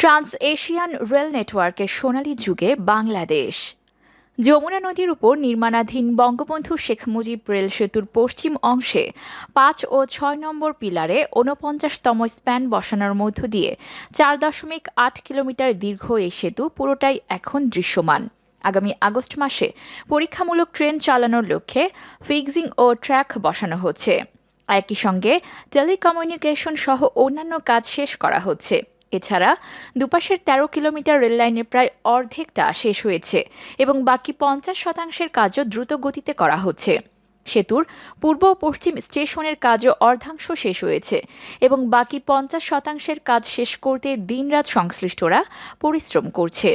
Trans Asian rail নেটওয়ার্কের সোনালী যুগে বাংলাদেশ। যমুনা নদীর উপর নির্মাণাধীন বঙ্গবন্ধু শেখ মুজিব রেল সেতুর পশ্চিম অংশে পাঁচ ও ছয় নম্বর পিলারে ঊনপঞ্চাশতম স্প্যান বসানোর মধ্য দিয়ে চার দশমিক আট কিলোমিটার দীর্ঘ এই সেতু পুরোটাই এখন দৃশ্যমান। আগামী আগস্ট মাসে পরীক্ষামূলক ট্রেন চালানোর লক্ষ্যে ফিক্সিং ও ট্র্যাক বসানো হচ্ছে। একই সঙ্গে টেলিকমিউনিকেশন সহ অন্যান্য কাজ শেষ করা হচ্ছে। এছাড়া দুপাশের তেরো কিলোমিটার রেললাইনের প্রায় অর্ধেকটা শেষ হয়েছে এবং বাকি পঞ্চাশ শতাংশের কাজও দ্রুত গতিতে করা হচ্ছে। সেতুর পূর্ব ও পশ্চিম স্টেশনের কাজও অর্ধাংশ শেষ হয়েছে এবং বাকি পঞ্চাশ শতাংশের কাজ শেষ করতে দিনরাত সংশ্লিষ্টরা পরিশ্রম করছে।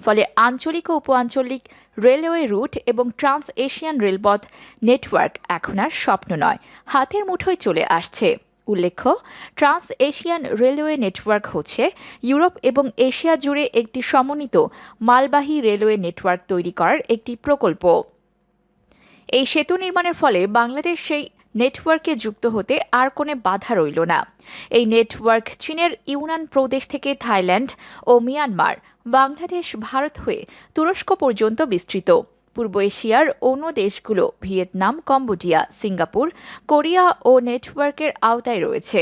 ফলে আঞ্চলিক ও উপ আঞ্চলিক রেলওয়ে রুট এবং ট্রান্স এশিয়ান রেলপথ নেটওয়ার্ক এখন আর স্বপ্ন নয়, হাতের মুঠোয় চলে আসছে। উল্লেখ্য ট্রান্স এশিয়ান রেলওয়ে নেটওয়ার্ক হচ্ছে ইউরোপ এবং এশিয়া জুড়ে একটি সমন্বিত মালবাহী রেলওয়ে নেটওয়ার্ক তৈরি করার একটি প্রকল্প। এই সেতু নির্মাণের ফলে বাংলাদেশ সেই নেটওয়ার্কে যুক্ত হতে আর কোনো বাধা রইল না। এই নেটওয়ার্ক চীনের ইউনান প্রদেশ থেকে থাইল্যান্ড ও মিয়ানমার, বাংলাদেশ, ভারত হয়ে তুরস্ক পর্যন্ত বিস্তৃত। পূর্ব এশিয়ার অন্য দেশগুলো, ভিয়েতনাম, কম্বোডিয়া, সিঙ্গাপুর, কোরিয়া ও নেটওয়ার্কের আওতায় রয়েছে।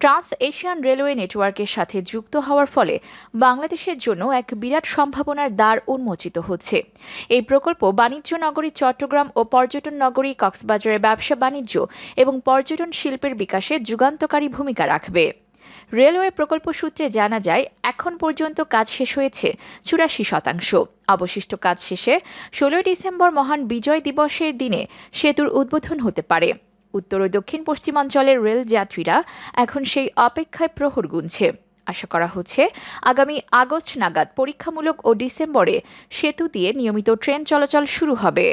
ট্রান্স এশিয়ান রেলওয়ে নেটওয়ার্কের সাথে যুক্ত হওয়ার ফলে বাংলাদেশের জন্য এক বিরাট সম্ভাবনার দ্বার উন্মোচিত হচ্ছে। এই প্রকল্প বাণিজ্য নগরী চট্টগ্রাম ও পর্যটন নগরী কক্সবাজারের ব্যবসা বাণিজ্য এবং পর্যটন শিল্পের বিকাশে যুগান্তকারী ভূমিকা রাখবে। রেলওয়ে প্রকল্প সূত্রে জানা যায়, এখন পর্যন্ত কাজ শেষ হয়েছে চুরাশি শতাংশ। অবশিষ্ট কাজ শেষে ষোলোই ডিসেম্বর মহান বিজয় দিবসের দিনে সেতুর উদ্বোধন হতে পারে। উত্তর ও দক্ষিণ পশ্চিমাঞ্চলের রেল যাত্রীরা এখন সেই অপেক্ষায় প্রহর গুনছে। আশা করা হচ্ছে, আগামী আগস্ট নাগাদ পরীক্ষামূলক ও ডিসেম্বরে সেতু দিয়ে নিয়মিত ট্রেন চলাচল শুরু হবে।